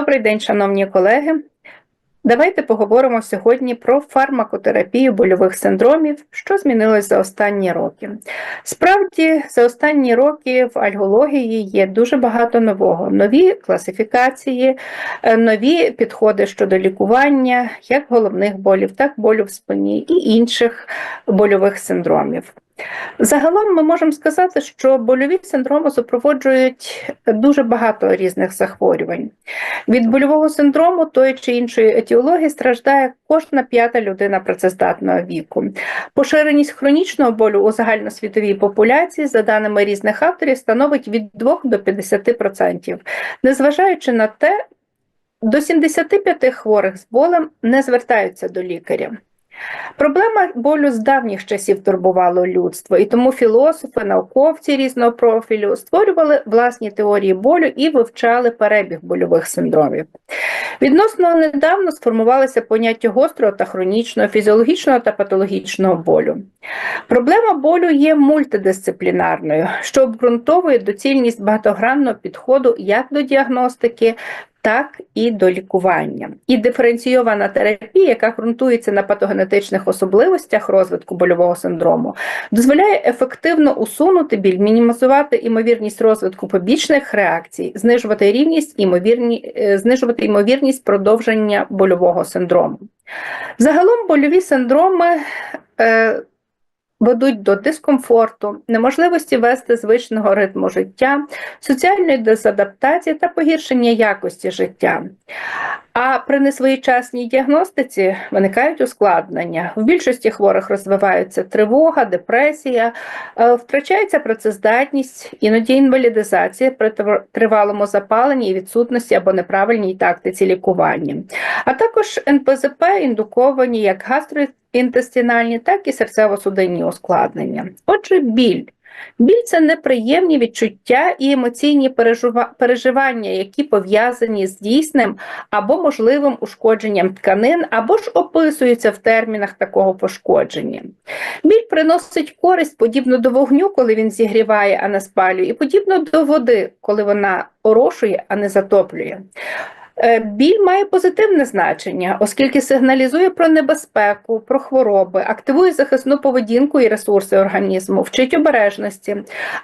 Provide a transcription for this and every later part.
Добрий день, шановні колеги. Давайте поговоримо сьогодні про фармакотерапію больових синдромів, що змінилось за останні роки. Справді, за останні роки в альгології є дуже багато нового: нові класифікації, е, нові підходи щодо лікування, як головних болів, так болю в спині і інших больових синдромів. Загалом ми можемо сказати, що больові синдроми супроводжують дуже багато різних захворювань. Від больового синдрому тої чи іншої етіології страждає кожна п'ята людина працездатного віку. Поширеність хронічного болю у загальносвітовій популяції, за даними різних авторів, становить від 2 до 50%. Незважаючи на те, до 75 хворих з болем не звертаються до лікаря. Проблема болю з давніх часів турбувало людство, і тому філософи, науковці різного профілю створювали власні теорії болю і вивчали перебіг больових синдромів. Відносно недавно сформувалися поняття гострого та хронічного, фізіологічного та патологічного болю. Проблема болю є мультидисциплінарною, що обґрунтовує доцільність багатогранного підходу як до діагностики, так і до лікування. І диференційована терапія, яка ґрунтується на патогенетичних особливостях розвитку больового синдрому, дозволяє ефективно усунути біль, мінімізувати імовірність розвитку побічних реакцій, знижувати рівність імовірні, е, знижувати ймовірність продовження больового синдрому. Загалом больові синдроми. Е, ведуть до дискомфорту, неможливості вести звичного ритму життя, соціальної дезадаптації та погіршення якості життя. А при несвоєчасній діагностиці виникають ускладнення. В більшості хворих розвиваються тривога, депресія, е, втрачається працездатність, іноді інвалідизація при тривалому запаленні і відсутності або неправильній тактиці лікування, а також НПЗП індуковані як гастроінтестинальні, так і серцево-судинні ускладнення. Отже, біль. Біль це неприємні відчуття і емоційні переживання, які пов'язані з дійсним або можливим ушкодженням тканин, або ж описуються в термінах такого пошкодження. Біль приносить користь подібно до вогню, коли він зігріває, а не спалює, і подібно до води, коли вона орошує, а не затоплює. Е, біль має позитивне значення, оскільки сигналізує про небезпеку, про хвороби, активує захисну поведінку і ресурси організму, вчить обережності,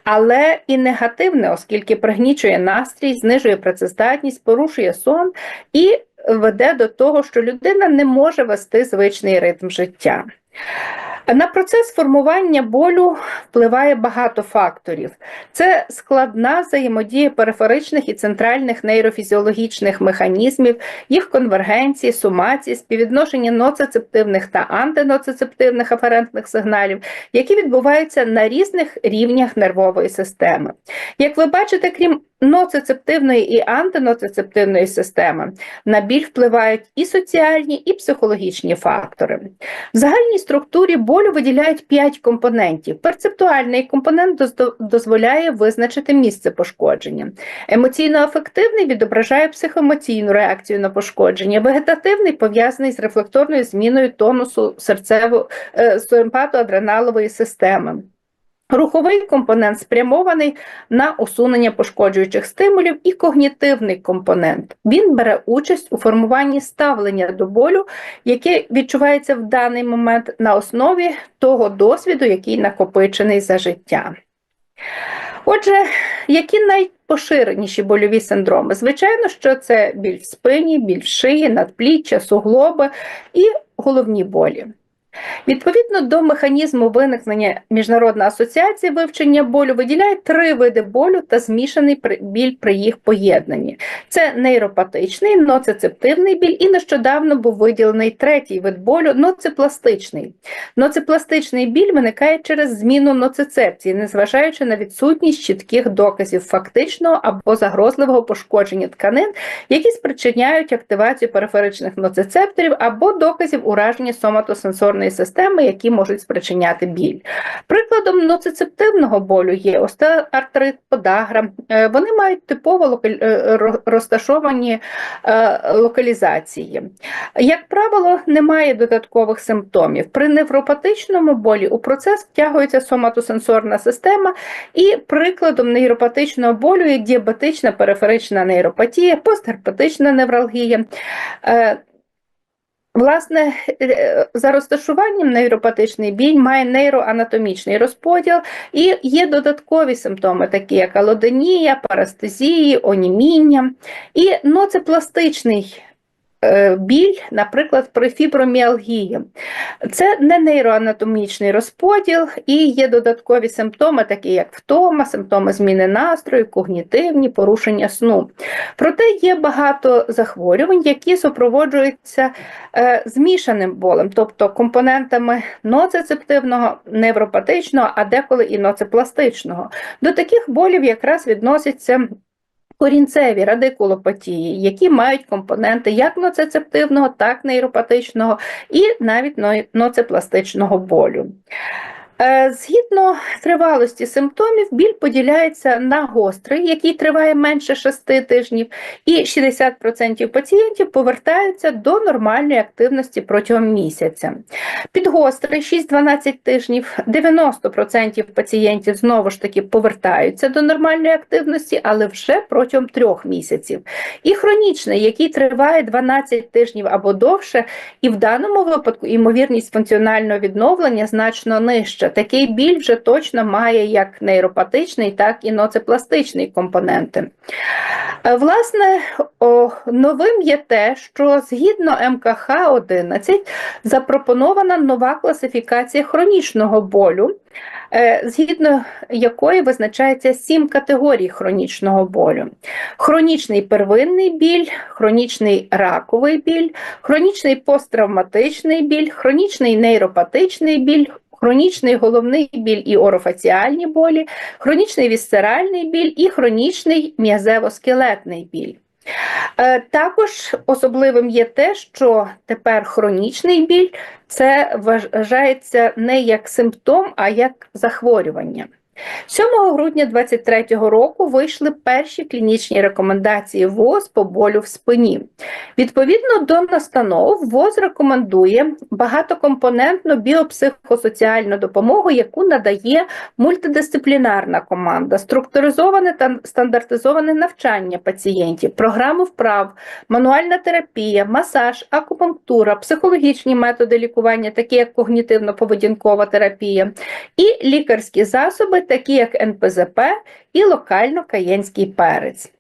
але і негативне, оскільки пригнічує настрій, знижує працездатність, порушує сон і веде до того, що людина не може вести звичний ритм життя. На процес формування болю впливає багато факторів. Це складна взаємодія периферичних і центральних нейрофізіологічних механізмів, їх конвергенції, сумації, співвідношення ноцицептивних та антиноцицептивних аферентних сигналів, які відбуваються на різних рівнях нервової системи. Як ви бачите, крім ноцицептивної і антиноцицептивної системи на біль впливають і соціальні, і психологічні фактори. В загальній структурі болю виділяють 5 компонентів. Перцептуальний компонент дозволяє визначити місце пошкодження. Емоційно-афективний відображає психоемоційну реакцію на пошкодження, вегетативний пов'язаний з рефлекторною зміною тонусу серцево е, системи. Руховий компонент спрямований на усунення пошкоджуючих стимулів, і когнітивний компонент. Він бере участь у формуванні ставлення до болю, яке відчувається в даний момент на основі того досвіду, який накопичений за життя. Отже, які найпоширеніші больові синдроми? Звичайно, що це біль в спині, біль в шиї, надпліччя, суглоби і головні болі. Відповідно до механізму виникнення Міжнародна асоціація вивчення болю виділяє три види болю та змішаний біль при їх поєднанні. Це нейропатичний, ноцицептивний біль і нещодавно був виділений третій вид болю ноципластичний. Ноципластичний біль виникає через зміну ноцицепції, незважаючи на відсутність чітких доказів фактичного або загрозливого пошкодження тканин, які спричиняють активацію периферичних ноцицепторів або доказів ураження соматосенсорної нервної системи, які можуть спричиняти біль. Прикладом ноцицептивного болю є остеоартрит, подагра. Е, Вони мають типово е, ро- розташовані е, локалізації. Як правило, немає додаткових симптомів. При невропатичному болі у процес втягується соматосенсорна система, і прикладом нейропатичного болю є діабетична периферична нейропатія, постгерпетична невралгія. Власне, е, за розташуванням нейропатичний біль має нейроанатомічний розподіл і є додаткові симптоми, такі як алоденія, парастезії, оніміння. І ноцепластичний біль, наприклад, при фіброміалгії. Це не нейроанатомічний розподіл і є додаткові симптоми, такі як втома, симптоми зміни настрою, когнітивні, порушення сну. Проте є багато захворювань, які супроводжуються е, змішаним болем, тобто компонентами ноцицептивного, невропатичного, а деколи і ноцепластичного. До таких болів якраз відносяться корінцеві радикулопатії, які мають компоненти як ноцецептивного, так і нейропатичного і навіть ноцепластичного болю. Е, Згідно тривалості симптомів, біль поділяється на гострий, який триває менше 6 тижнів, і 60% пацієнтів повертаються до нормальної активності протягом місяця. Підгострий 6-12 тижнів, 90% пацієнтів знову ж таки повертаються до нормальної активності, але вже протягом трьох місяців. І хронічний, який триває 12 тижнів або довше, і в даному випадку ймовірність функціонального відновлення значно нижча. Такий біль вже точно має як нейропатичний, так і ноцепластичний компоненти. Е, Власне, о, новим є те, що згідно МКХ-11 запропонована нова класифікація хронічного болю, е, згідно якої визначається сім категорій хронічного болю: хронічний первинний біль, хронічний раковий біль, хронічний посттравматичний біль, хронічний нейропатичний біль. Хронічний головний біль і орофаціальні болі, хронічний вісцеральний біль і хронічний м'язево-скелетний біль. Е, Також особливим є те, що тепер хронічний біль це вважається не як симптом, а як захворювання. 7 грудня 2023 року вийшли перші клінічні рекомендації ВОЗ по болю в спині. Відповідно до настанов, ВОЗ рекомендує багатокомпонентну біопсихосоціальну допомогу, яку надає мультидисциплінарна команда, структуризоване та стандартизоване навчання пацієнтів, програму вправ, мануальна терапія, масаж, акупунктура, психологічні методи лікування, такі як когнітивно-поведінкова терапія, і лікарські засоби, такі як НПЗП і локально-каєнський перець.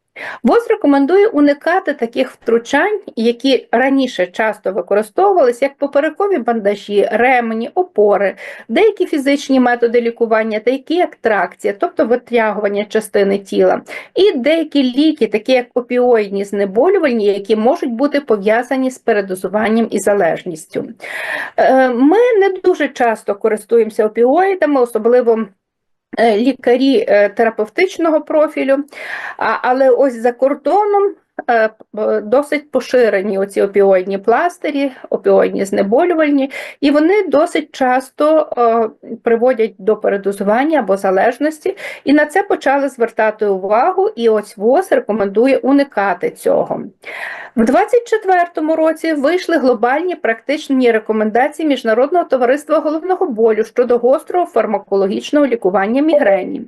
ВОЗ рекомендує уникати таких втручань, які раніше часто використовувалися, як поперекові бандажі, ремені, опори, деякі фізичні методи лікування, такі як тракція, тобто витягування частини тіла, і деякі ліки, такі як опіоїдні знеболювальні, які можуть бути пов'язані з передозуванням і залежністю. Е, Ми не дуже часто користуємося опіоїдами, особливо лікарі е, терапевтичного профілю, але ось за кордоном е, досить поширені оці опіоїдні пластирі, опіоїдні знеболювальні, і вони досить часто е, приводять до передозування або залежності, і на це почали звертати увагу, і ось ВОЗ рекомендує уникати цього. В 2024 році вийшли глобальні практичні рекомендації Міжнародного товариства головного болю щодо гострого фармакологічного лікування мігрені.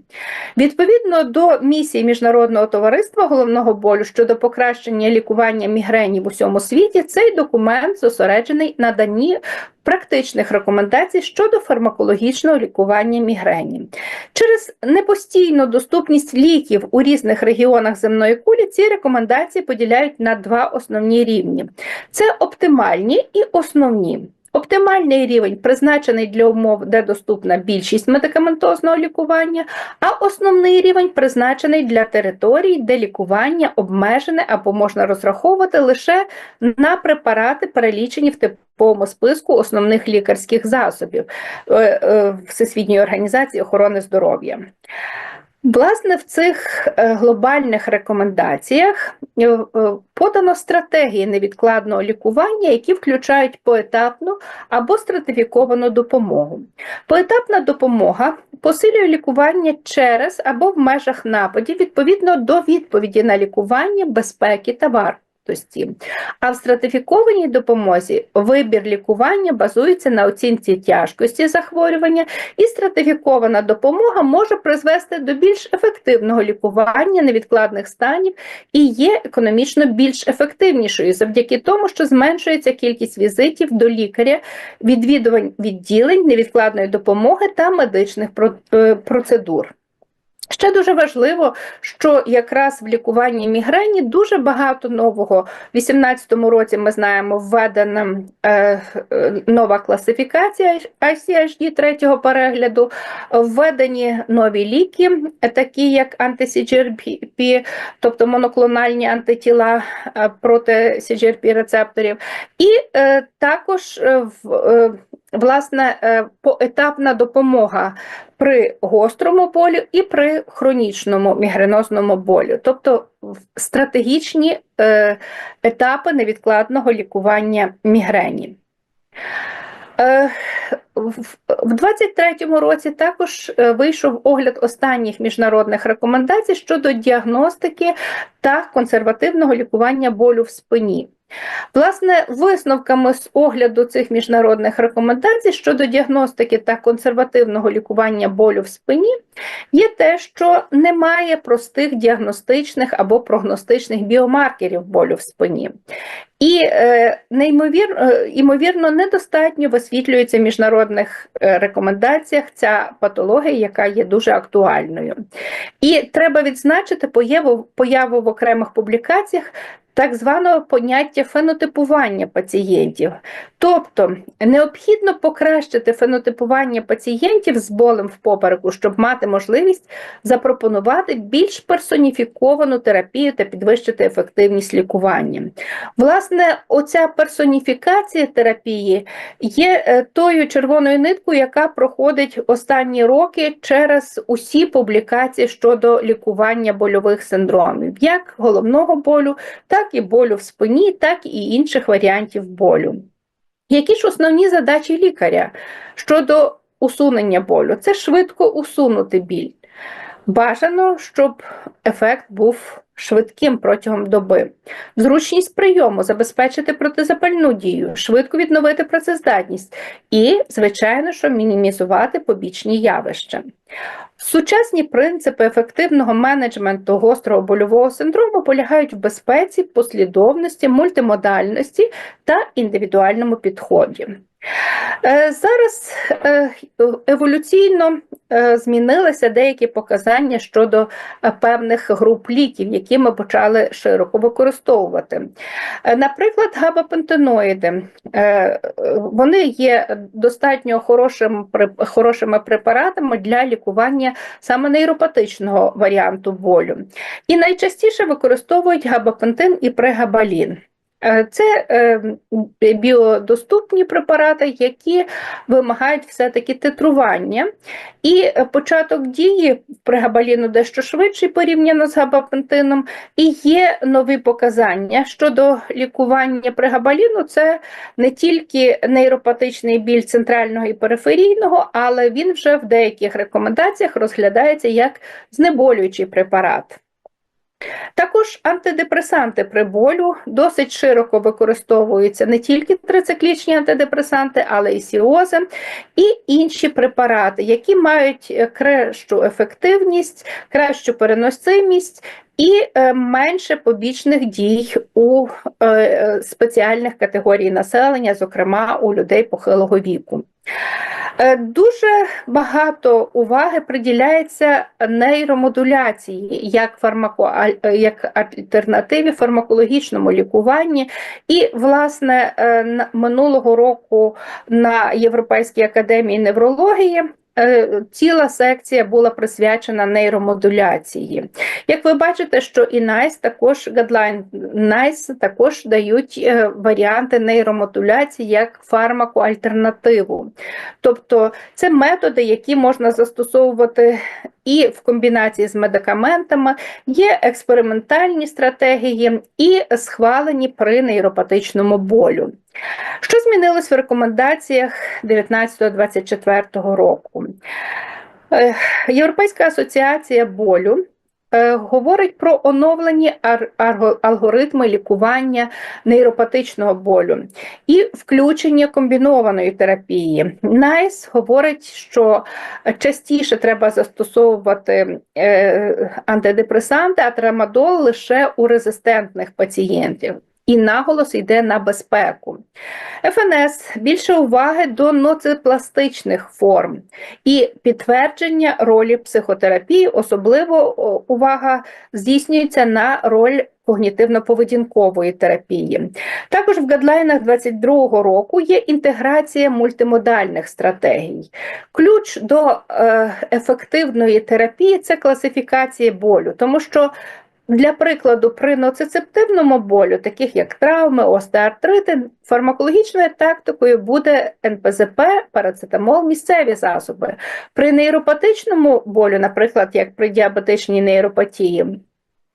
Відповідно до місії Міжнародного товариства головного болю щодо покращення лікування мігрені в усьому світі, цей документ зосереджений на дані практичних рекомендацій щодо фармакологічного лікування мігрені. Через непостійну доступність ліків у різних регіонах земної кулі ці рекомендації поділяють на два основні рівні: це оптимальні і основні. Оптимальний рівень призначений для умов, де доступна більшість медикаментозного лікування, а основний рівень призначений для територій, де лікування обмежене або можна розраховувати лише на препарати, перелічені в типовому списку основних лікарських засобів е, е, Всесвітньої організації охорони здоров'я. Власне, в цих е, глобальних рекомендаціях е, е, подано стратегії невідкладного лікування, які включають поетапну або стратифіковану допомогу. Поетапна допомога посилює лікування через або в межах нападів відповідно до відповіді на лікування, безпеки та вар вартості. А в стратифікованій допомозі вибір лікування базується на оцінці тяжкості захворювання, і стратифікована допомога може призвести до більш ефективного лікування невідкладних станів і є економічно більш ефективнішою завдяки тому, що зменшується кількість візитів до лікаря, відвідувань відділень невідкладної допомоги та медичних е, процедур. Ще дуже важливо, що якраз в лікуванні мігрені дуже багато нового. У 2018 році ми знаємо, введена е, нова класифікація ICHD третього перегляду, введені нові ліки, такі як анти-CGRP, тобто моноклональні антитіла е, проти CGRP рецепторів, і е, також е, в. Е, власне е, поетапна допомога при гострому болю і при хронічному мігренозному болю, тобто стратегічні е, етапи невідкладного лікування мігрені. Е, в 23-му році також вийшов огляд останніх міжнародних рекомендацій щодо діагностики та консервативного лікування болю в спині. Власне, висновками з огляду цих міжнародних рекомендацій щодо діагностики та консервативного лікування болю в спині є те, що немає простих діагностичних або прогностичних біомаркерів болю в спині. І е, неймовірно, е, ймовірно, недостатньо висвітлюється в міжнародних е, рекомендаціях ця патологія, яка є дуже актуальною. І треба відзначити появу, появу в окремих публікаціях так званого поняття фенотипування пацієнтів. Тобто необхідно покращити фенотипування пацієнтів з болем в попереку, щоб мати можливість запропонувати більш персоніфіковану терапію та підвищити ефективність лікування. Власне, оця персоніфікація терапії є е, тою червоною ниткою, яка проходить останні роки через усі публікації щодо лікування больових синдромів, як головного болю, так і болю в спині, так і інших варіантів болю. Які ж основні задачі лікаря щодо усунення болю? Це швидко усунути біль. Бажано, щоб ефект був швидким протягом доби, зручність прийому, забезпечити протизапальну дію, швидко відновити працездатність і, звичайно, що мінімізувати побічні явища. Сучасні принципи ефективного менеджменту гострого больового синдрому полягають в безпеці, послідовності, мультимодальності та індивідуальному підході. Е, зараз е, еволюційно е, змінилися деякі показання щодо певних груп ліків, які ми почали широко використовувати. Наприклад, габапентеноїди вони є достатньо хорошим, хорошими препаратами для лікування саме нейропатичного варіанту болю. І найчастіше використовують габапентин і прегабалін. Е, це е, біодоступні препарати, які вимагають все-таки титрування. І початок дії пригабаліну дещо швидший порівняно з габапентином, і є нові показання щодо лікування пригабаліну, це не тільки нейропатичний біль центрального і периферійного, але він вже в деяких рекомендаціях розглядається як знеболюючий препарат. Також антидепресанти при болю досить широко використовуються не тільки трициклічні антидепресанти, але й сіози і інші препарати, які мають е, кращу ефективність, кращу переносимість і е, менше побічних дій у е, спеціальних категорій населення, зокрема у людей похилого віку. Е, дуже багато уваги приділяється нейромодуляції як фармако, як альтернативі фармакологічному лікуванні. І, власне, минулого року на Європейській академії неврології ціла секція була присвячена нейромодуляції. Як ви бачите, що і NICE також Guideline NICE також дають е, варіанти нейромодуляції як фармакоальтернативу. Тобто це методи, які можна застосовувати і в комбінації з медикаментами, є експериментальні стратегії і схвалені при нейропатичному болю. Що змінилось в рекомендаціях 19-24 року? Е, Європейська асоціація болю говорить про оновлені алгоритми лікування нейропатичного болю і включення комбінованої терапії. Найс говорить, що частіше треба застосовувати е, антидепресанти, а трамадол лише у резистентних пацієнтів і наголос йде на безпеку. ФНС більше уваги до ноцепластичних форм і підтвердження ролі психотерапії, особливо увага здійснюється на роль когнітивно-поведінкової терапії. Також в гадлайнах 2022 року є інтеграція мультимодальних стратегій. Ключ до е, ефективної терапії це класифікація болю, тому що для прикладу, при ноцицептивному болю, таких як травми, остеартрити, фармакологічною тактикою буде НПЗП, парацетамол, місцеві засоби. При нейропатичному болю, наприклад, як при діабетичній нейропатії,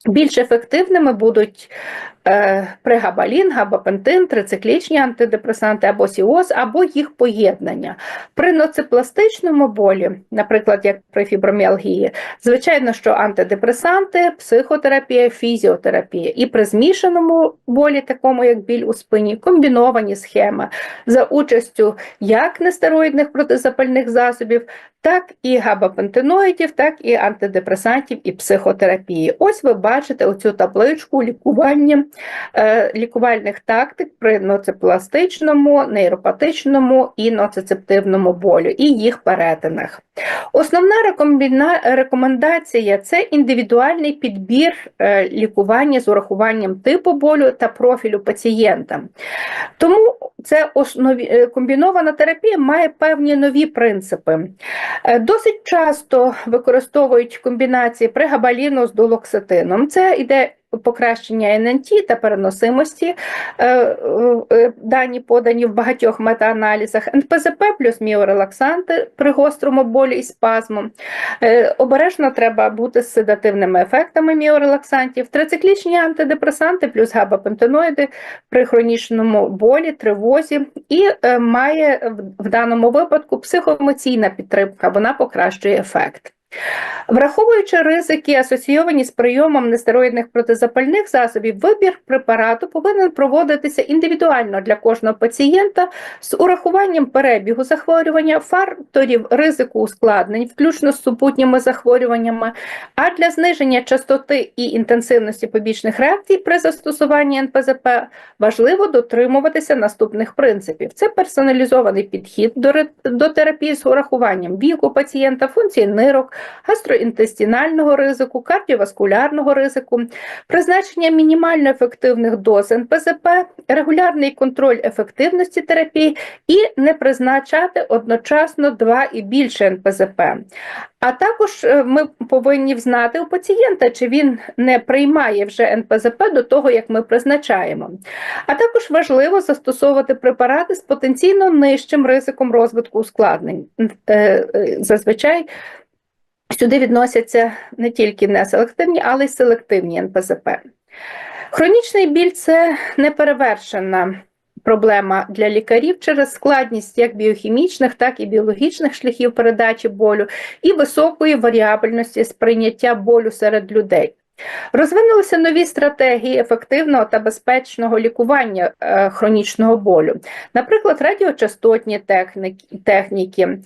більш ефективними будуть е, пригабалін, габапентин, трициклічні антидепресанти або сіоз, або їх поєднання. При ноципластичному болі, наприклад, як при фіброміалгії, звичайно, що антидепресанти, психотерапія, фізіотерапія. І при змішаному болі, такому як біль у спині, комбіновані схеми за участю як нестероїдних протизапальних засобів, так і габапентиноїдів, так і антидепресантів і психотерапії. Ось ви бачите оцю табличку лікування е, лікувальних тактик при ноцепластичному, нейропатичному і ноцицептивному болю і їх перетинах. Основна рекомендація це індивідуальний підбір е, лікування з урахуванням типу болю та профілю пацієнта. Тому це основі, е, комбінована терапія має певні нові принципи. Досить часто використовують комбінації пригабаліну з долоксетином. Це йде покращення ННТ та переносимості, е, е, дані подані в багатьох метааналізах, НПЗП плюс міорелаксанти при гострому болі і спазму. Е, обережно треба бути з седативними ефектами міорелаксантів, трициклічні антидепресанти плюс габапентеноїди при хронічному болі, тривозі і має в даному випадку психоемоційна підтримка, вона покращує ефект. Враховуючи ризики, асоційовані з прийомом нестероїдних протизапальних засобів, вибір препарату повинен проводитися індивідуально для кожного пацієнта з урахуванням перебігу захворювання, факторів ризику ускладнень, включно з супутніми захворюваннями, а для зниження частоти і інтенсивності побічних реакцій при застосуванні НПЗП важливо дотримуватися наступних принципів: це персоналізований підхід до, до терапії з урахуванням віку пацієнта, функції нирок гастроінтестинального ризику, кардіоваскулярного ризику, призначення мінімально ефективних доз НПЗП, регулярний контроль ефективності терапії і не призначати одночасно два і більше НПЗП. А також е, ми повинні знати у пацієнта, чи він не приймає вже НПЗП до того, як ми призначаємо. А також важливо застосовувати препарати з потенційно нижчим ризиком розвитку ускладнень. Е, е, зазвичай Сюди відносяться не тільки неселективні, але й селективні НПЗП. Хронічний біль це неперевершена проблема для лікарів через складність як біохімічних, так і біологічних шляхів передачі болю і високої варіабельності сприйняття болю серед людей. Розвинулися нові стратегії ефективного та безпечного лікування е, хронічного болю, наприклад, радіочастотні техніки,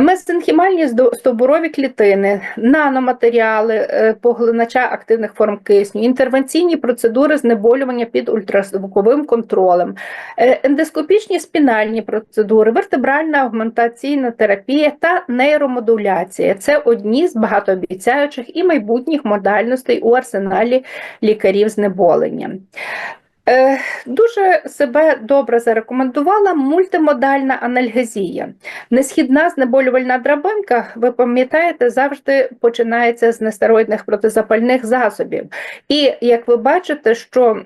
мезенхімальні стовбурові клітини, наноматеріали, е, поглинача активних форм кисню, інтервенційні процедури знеболювання під ультразвуковим контролем, е, ендоскопічні спінальні процедури, вертебральна агментаційна терапія та нейромодуляція. Це одні з багатообіцяючих і майбутніх модальностей у арсеналі лікарів знеболення. Е, дуже себе добре зарекомендувала мультимодальна анальгезія. Несхідна знеболювальна драбинка, ви пам'ятаєте, завжди починається з нестероїдних протизапальних засобів. І як ви бачите, що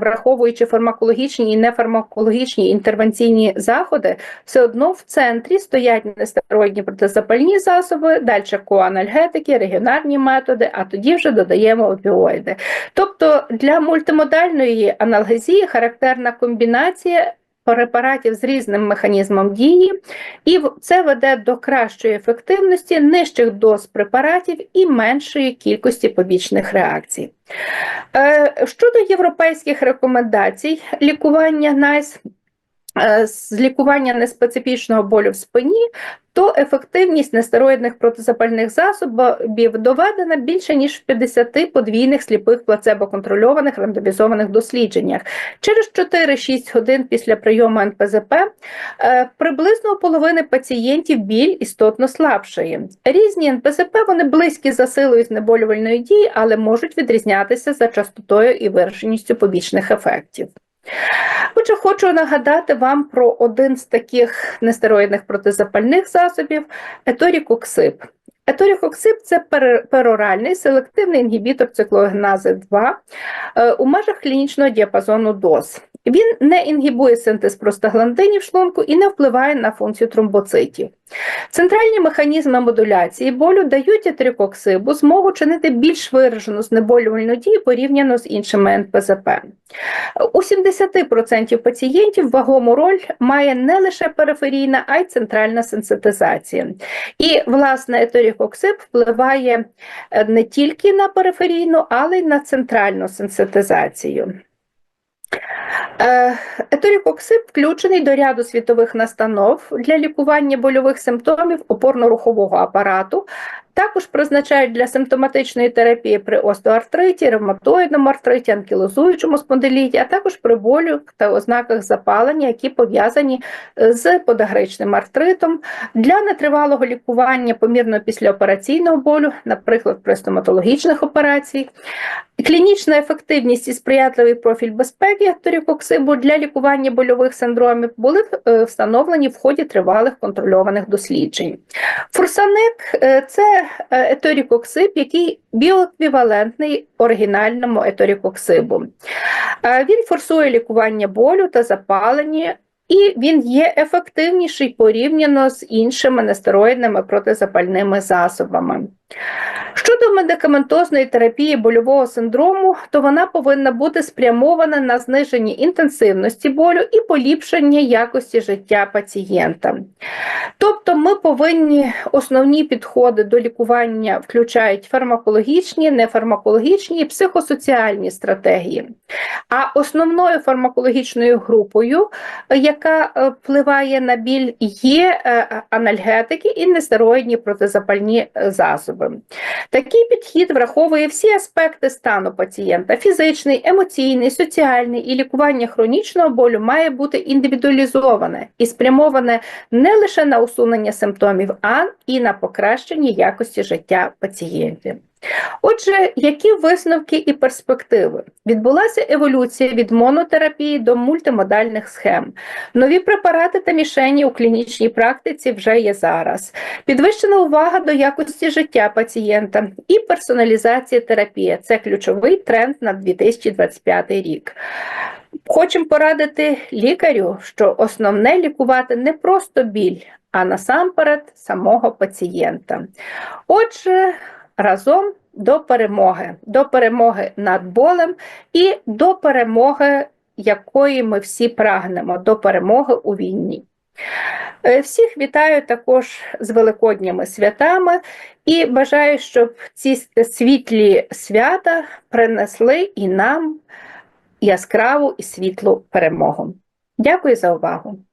враховуючи фармакологічні і нефармакологічні інтервенційні заходи, все одно в центрі стоять нестероїдні протизапальні засоби, далі коанальгетики, регіонарні методи, а тоді вже додаємо опіоїди. Тобто для мультимодальної аналгезії характерна комбінація препаратів з різним механізмом дії, і це веде до кращої ефективності, нижчих доз препаратів і меншої кількості побічних реакцій. Е, щодо європейських рекомендацій лікування Е, з лікування неспецифічного болю в спині, то ефективність нестероїдних протизапальних засобів доведена більше ніж в 50 подвійних сліпих плацебо-контрольованих рандомізованих дослідженнях. Через 4-6 годин після прийому НПЗП е, приблизно у половини пацієнтів біль істотно слабшає. Різні НПЗП вони близькі за силою знеболювальної дії, але можуть відрізнятися за частотою і вираженістю побічних ефектів. Отже, хочу нагадати вам про один з таких нестероїдних протизапальних засобів еторікоксип. Еторікоксип це пероральний селективний інгібітор циклогенази 2 е, у межах клінічного діапазону доз. Він не інгібує синтез простагландинів шлунку і не впливає на функцію тромбоцитів. Центральні механізми модуляції болю дають етрикоксибу змогу чинити більш виражену знеболювальну дію порівняно з іншими НПЗП. У 70% пацієнтів вагому роль має не лише периферійна, а й центральна сенситизація. І, власне, еторікоксиб впливає е, не тільки на периферійну, але й на центральну сенситизацію. Е, еторікоксиб включений до ряду світових настанов для лікування больових симптомів опорно-рухового апарату, також призначають для симптоматичної терапії при остеоартриті, ревматоїдному артриті, анкілозуючому спондиліті, а також при болю та ознаках запалення, які пов'язані е, з подагричним артритом, для нетривалого лікування помірно післяопераційного болю, наприклад, при стоматологічних операцій, клінічна ефективність і сприятливий профіль безпеки торікоксибу для лікування больових синдромів були е, встановлені в ході тривалих контрольованих досліджень. Фурсаник е, це еторікоксиб, який біоеквівалентний оригінальному еторікоксибу. Е, він форсує лікування болю та запалення. І він є ефективніший порівняно з іншими нестероїдними протизапальними засобами. Щодо медикаментозної терапії больового синдрому, то вона повинна бути спрямована на зниження інтенсивності болю і поліпшення якості життя пацієнта. Повинні основні підходи до лікування включають фармакологічні, нефармакологічні і психосоціальні стратегії. А основною фармакологічною групою, яка е, впливає на біль, є е, анальгетики і нестероїдні протизапальні засоби. Такий підхід враховує всі аспекти стану пацієнта: фізичний, емоційний, соціальний і лікування хронічного болю має бути індивідуалізоване і спрямоване не лише на усунення симптомів, а і на покращення якості життя пацієнтів. Отже, які висновки і перспективи? Відбулася еволюція від монотерапії до мультимодальних схем. Нові препарати та мішені у клінічній практиці вже є зараз. Підвищена увага до якості життя пацієнта і персоналізація терапії це ключовий тренд на 2025 рік. Хочемо порадити лікарю, що основне лікувати не просто біль, а насамперед самого пацієнта. Отже, разом до перемоги, до перемоги над болем і до перемоги, якої ми всі прагнемо, до перемоги у війні. Е, всіх вітаю також з великодніми святами і бажаю, щоб ці світлі свята принесли і нам яскраву і світлу перемогу. Дякую за увагу!